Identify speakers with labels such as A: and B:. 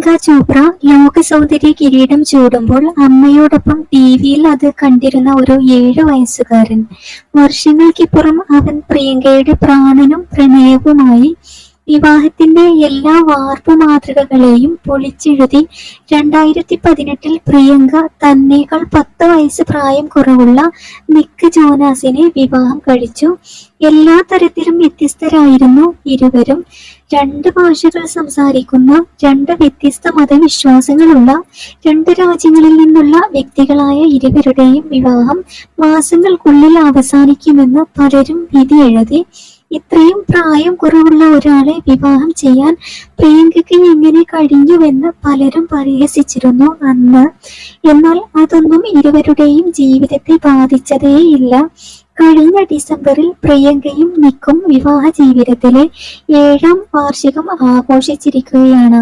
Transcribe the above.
A: പ്രിയങ്ക ചോപ്ര ലോക സൗന്ദര്യ കിരീടം ചൂടുമ്പോൾ അമ്മയോടൊപ്പം ടി വിയിൽ അത് കണ്ടിരുന്ന ഒരു ഏഴു വയസ്സുകാരൻ. വർഷങ്ങൾക്കിപ്പുറം അവൻ പ്രിയങ്കയുടെ പ്രാണനും പ്രണയവുമായി വിവാഹത്തിന്റെ എല്ലാ വാർപ്പ് മാതൃകകളെയും പൊളിച്ചെഴുതി രണ്ടായിരത്തി പതിനെട്ടിൽ പ്രിയങ്ക തന്നേക്കാൾ പത്ത് വയസ്സ് പ്രായം കുറവുള്ള നിക്ക് ജോനാസിനെ വിവാഹം കഴിച്ചു. എല്ലാ തരത്തിലും വ്യത്യസ്തരായിരുന്നു ഇരുവരും. രണ്ട് ഭാഷകൾ സംസാരിക്കുന്ന രണ്ട് വ്യത്യസ്ത മതവിശ്വാസങ്ങളുള്ള രണ്ട് രാജ്യങ്ങളിൽ നിന്നുള്ള വ്യക്തികളായ ഇരുവരുടെയും വിവാഹം മാസങ്ങൾക്കുള്ളിൽ അവസാനിക്കുമെന്ന് പലരും വിധി എഴുതി. ഇത്രയും പ്രായം കുറവുള്ള ഒരാളെ വിവാഹം ചെയ്യാൻ പ്രിയങ്കയ്ക്ക് എങ്ങനെ കഴിഞ്ഞുവെന്ന് പലരും പരിഹസിച്ചിരുന്നു അന്ന്. എന്നാൽ അതൊന്നും ഇരുവരുടെയും ജീവിതത്തെ ബാധിച്ചതേയില്ല. കഴിഞ്ഞ ഡിസംബറിൽ പ്രിയങ്കയും നിക്കും വിവാഹ ജീവിതത്തിലെ ഏഴാം വാർഷികം ആഘോഷിച്ചിരിക്കുകയാണ്.